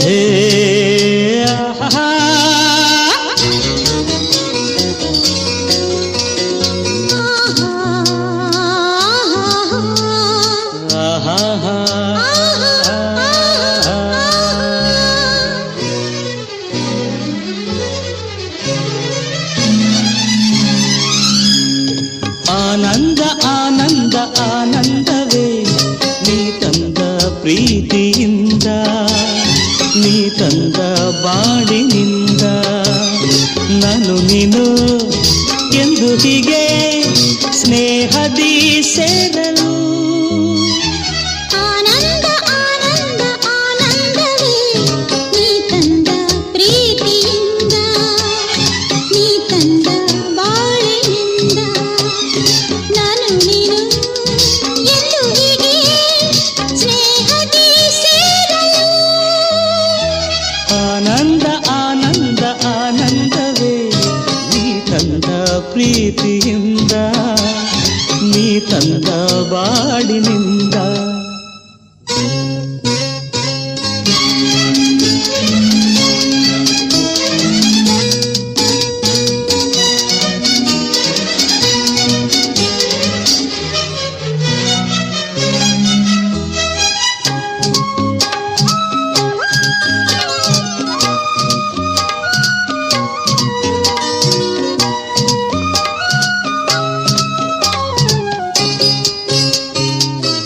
ಹೇ ಆಹಾ. ಆಹಾ. ಆನಂದ ಆನಂದ ಆನಂದವೇ ನೀ ತಂದ ಪ್ರೀತಿಯಿಂದ ನೀ ತಂದ ಬಾಳಿನಿಂದ ನಾನು ನೀನು ಎಂದು ಹೀಗೆ ಸ್ನೇಹದಿ ಸೇರಲು ಪ್ರೀತಿಯಿಂದ ನೀ ತಂದ ಬಾಳಿನಿಂದ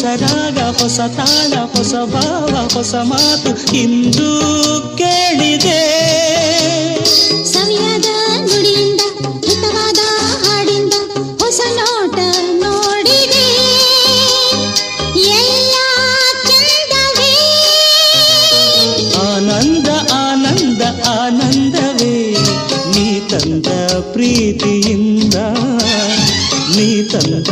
ಹೊಸ ರಾಗ ಹೊಸ ತಾಳ ಹೊಸ ಭಾವ ಹೊಸ ಮಾತು ಇಂದು ಕೇಳಿದೆ. ಸವಿಯಾದ ನುಡಿಯಿಂದ ಹಿತವಾದ ಹಾಡಿಂದ ಹೊಸ ನೋಟ ನೋಡಿದೆ. ಎಲ್ಲ ಚಂದವೇ ಆನಂದ ಆನಂದ ಆನಂದವೇ. ನೀ ತಂದ ಪ್ರೀತಿಯಿಂದ ನೀ ತಂದ